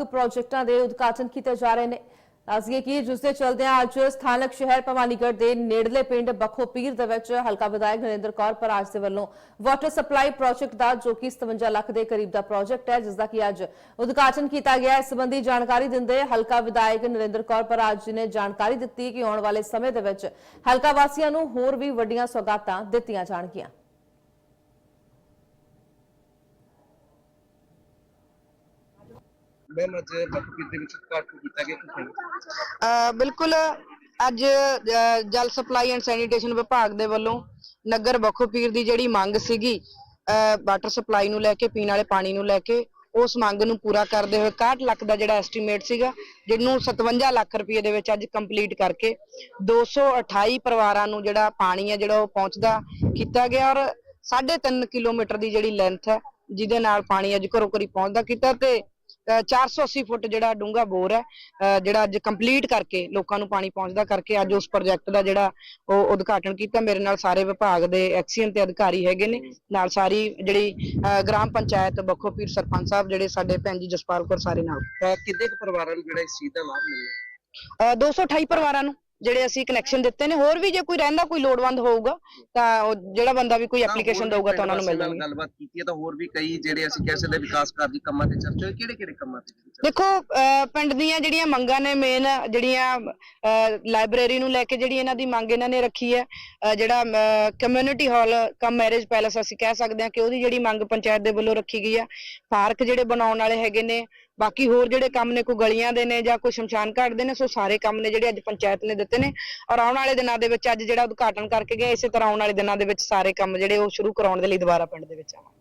ਵੱਖ-ਵੱਖ ਪ੍ਰੋਜੈਕਟਾਂ ਦੇ ਉਦਘਾਟਨ ਕੀਤੇ ਜਾ ਰਹੇ ਨੇ। ਦੱਸਈਏ ਕਿ ਜਿਸ ਦੇ ਚਲਦਿਆਂ ਅੱਜ ਸਥਾਨਕ ਸ਼ਹਿਰ ਭਵਾਨੀਗੜ੍ਹ ਦੇ ਨੇੜਲੇ ਪਿੰਡ ਬਖੋਪੀਰ ਦੇ ਵਿੱਚ ਹਲਕਾ ਵਿਧਾਇਕ ਨਰਿੰਦਰ ਕੌਰ ਪਰਾਜ ਦੇ ਵੱਲੋਂ ਵਾਟਰ ਸਪਲਾਈ ਪ੍ਰੋਜੈਕਟ ਦਾ, ਜੋ ਕਿ 57 ਲੱਖ ਦੇ ਕਰੀਬ ਦਾ ਪ੍ਰੋਜੈਕਟ ਹੈ ਜਿਸ ਦਾ ਕਿ ਅੱਜ ਉਦਘਾਟਨ ਕੀਤਾ ਗਿਆ। ਇਸ ਸੰਬੰਧੀ ਜਾਣਕਾਰੀ ਦਿੰਦੇ ਹਲਕਾ ਵਿਧਾਇਕ ਨਰਿੰਦਰ ਕੌਰ ਪਰਾਜ ਜੀ ਨੇ ਜਾਣਕਾਰੀ ਦਿੱਤੀ ਕਿ ਆਉਣ ਵਾਲੇ ਸਮੇਂ ਦੇ ਵਿੱਚ ਹਲਕਾ ਵਾਸੀਆਂ ਨੂੰ ਹੋਰ ਵੀ ਵੱਡੀਆਂ ਸੌਗਾਤਾਂ ਦਿੱਤੀਆਂ ਜਾਣਗੀਆਂ। ਮੈਮ ਅੱਜ ਬਖਪੀਰ ਵਿੱਚ ਉਦਘਾਟਨ ਕੀਤਾ ਗਿਆ ਕਿਸ ਬਿਲਕੁਲ, ਅੱਜ ਜਲ ਸਪਲਾਈ ਐਂਡ ਸੈਨੀਟੇਸ਼ਨ ਵਿਭਾਗ ਦੇ ਵੱਲੋਂ ਨਗਰ ਬਖੋਪੀਰ ਦੀ ਜਿਹੜੀ ਮੰਗ ਸੀਗੀ ਵਾਟਰ ਸਪਲਾਈ ਨੂੰ ਲੈ ਕੇ, ਪੀਣ ਵਾਲੇ ਪਾਣੀ ਨੂੰ ਲੈ ਕੇ, ਉਸ ਮੰਗ ਨੂੰ ਪੂਰਾ ਕਰਦੇ ਹੋਏ 61 ਲੱਖ ਦਾ ਜਿਹੜਾ ਐਸਟੀਮੇਟ ਸੀਗਾ, ਜਿਹਨੂੰ 57 ਲੱਖ ਰੁਪਏ ਦੇ ਵਿੱਚ ਅੱਜ ਕੰਪਲੀਟ ਕਰਕੇ 228 ਪਰਿਵਾਰਾਂ ਨੂੰ ਜਿਹੜਾ ਪਾਣੀ ਹੈ, ਜਿਹੜਾ ਉਹ ਪਹੁੰਚਦਾ ਕੀਤਾ ਗਿਆ ਔਰ 3.5 ਕਿਲੋਮੀਟਰ ਦੀ ਜਿਹੜੀ ਲੈਂਥ ਹੈ, ਜਿਹਦੇ ਨਾਲ ਪਾਣੀ ਅੱਜ ਘਰੋਂ ਘਰੀ ਪਹੁੰਚਦਾ ਕੀਤਾ ਤੇ 480 ਫੁੱਟ ਜਿਹੜਾ ਡੂੰਘਾ ਬੋਰ ਹੈ ਜਿਹੜਾ ਅੱਜ ਕੰਪਲੀਟ ਕਰਕੇ ਲੋਕਾਂ ਨੂੰ ਪਾਣੀ ਪਹੁੰਚਦਾ ਕਰਕੇ ਅੱਜ ਉਸ ਪ੍ਰੋਜੈਕਟ ਦਾ ਜਿਹੜਾ ਉਹ ਉਦਘਾਟਨ ਕੀਤਾ। ਮੇਰੇ ਨਾਲ ਸਾਰੇ ਵਿਭਾਗ ਦੇ ਐਕਸੀਅਨ ਤੇ ਅਧਿਕਾਰੀ ਹੈਗੇ ਨੇ। ਨਾਲ ਸਾਰੀ ਜਿਹੜੀ ਗ੍ਰਾਮ ਪੰਚਾਇਤ ਬਖੋਪੀਰ ਸਰਪੰਚ ਸਾਹਿਬ ਜਿਹੜੇ ਸਾਡੇ ਭੈਣ ਜੀ ਜਸਪਾਲ ਕੌਰ ਸਾਰੇ ਨਾਲ। ਕਿੰਨੇ ਕੁ ਪਰਿਵਾਰਾਂ ਨੂੰ ਜਿਹੜਾ ਇਸ ਚੀਜ਼ ਦਾ ਲਾਭ ਮਿਲਿਆ? ਅ, 228 ਪਰਿਵਾਰਾਂ ਨੂੰ। ਜਿਹੜੇ ਅਸੀਂ ਕਨੈਕਸ਼ਨ ਦਿੱਤੇ ਨੇ ਹੋਰ ਵੀ ਜੇ ਕੋਈ ਰਹਿੰਦਾ ਕੋਈ ਲੋੜਵੰਦ ਹੋਊਗਾ ਤਾਂ ਉਹ ਜਿਹੜਾ ਬੰਦਾ ਵੀ ਕੋਈ ਐਪਲੀਕੇਸ਼ਨ ਦਊਗਾ ਤਾਂ ਉਹਨਾਂ ਨੂੰ ਮਿਲ ਜਾਣਗੇ। ਗੱਲਬਾਤ ਕੀਤੀ ਹੈ ਤਾਂ ਹੋਰ ਵੀ ਕਈ ਜਿਹੜੇ ਅਸੀਂ ਕਹਿ ਸਕਦੇ ਵਿਕਾਸ ਕਾਰਜੀ ਕੰਮਾਂ ਤੇ ਚਰਚਾ ਹੋਈ ਕਿਹੜੇ ਕਿਹੜੇ ਕੰਮਾਂ ਤੇ ਚਰਚਾ ਦੇਖੋ ਅਹ ਪਿੰਡ ਦੀਆਂ ਜਿਹੜੀਆਂ ਮੰਗਾਂ ਨੇ ਮੇਨ ਜਿਹੜੀਆਂ ਲਾਇਬ੍ਰੇਰੀ ਨੂੰ ਲੈ ਕੇ ਜਿਹੜੀ ਇਹਨਾਂ ਦੀ ਮੰਗ ਇਹਨਾਂ ਨੇ ਰੱਖੀ ਹੈ ਅਹ ਜਿਹੜਾ community hall cum marriage palace ਅਸੀਂ ਕਹਿ ਸਕਦੇ ਹਾਂ ਕਿ ਉਹਦੀ ਜਿਹੜੀ ਮੰਗ ਪੰਚਾਇਤ ਦੇ ਵੱਲੋਂ ਰੱਖੀ ਗਈ ਹੈ। ਪਾਰਕ ਜਿਹੜੇ ਬਣਾਉਣ ਵਾਲੇ ਹੈਗੇ ਨੇ ਬਾਕੀ ਹੋਰ ਜਿਹੜੇ ਕੰਮ ਨੇ, ਕੋਈ ਗਲੀਆਂ ਦੇ ਨੇ ਜਾਂ ਕੋਈ ਸ਼ਮਸ਼ਾਨ ਘਾਟ ਦੇ ਨੇ, ਸੋ ਸਾਰੇ ਕੰਮ ਨੇ ਜਿਹੜੇ ਅੱਜ ਪੰਚਾਇਤ ਨੇ ਦਿੱਤੇ ਨੇ। ਔਰ ਆਉਣ ਵਾਲੇ ਦਿਨਾਂ ਦੇ ਵਿੱਚ ਅੱਜ ਜਿਹੜਾ ਉਦਘਾਟਨ ਕਰਕੇ ਗਏ, ਇਸੇ ਤਰ੍ਹਾਂ ਆਉਣ ਵਾਲੇ ਦਿਨਾਂ ਦੇ ਵਿੱਚ ਸਾਰੇ ਕੰਮ ਜਿਹੜੇ ਉਹ ਸ਼ੁਰੂ ਕਰਾਉਣ ਦੇ ਲਈ ਦੁਬਾਰਾ ਪਿੰਡ ਦੇ ਵਿੱਚ ਆਵਾਂਗੇ।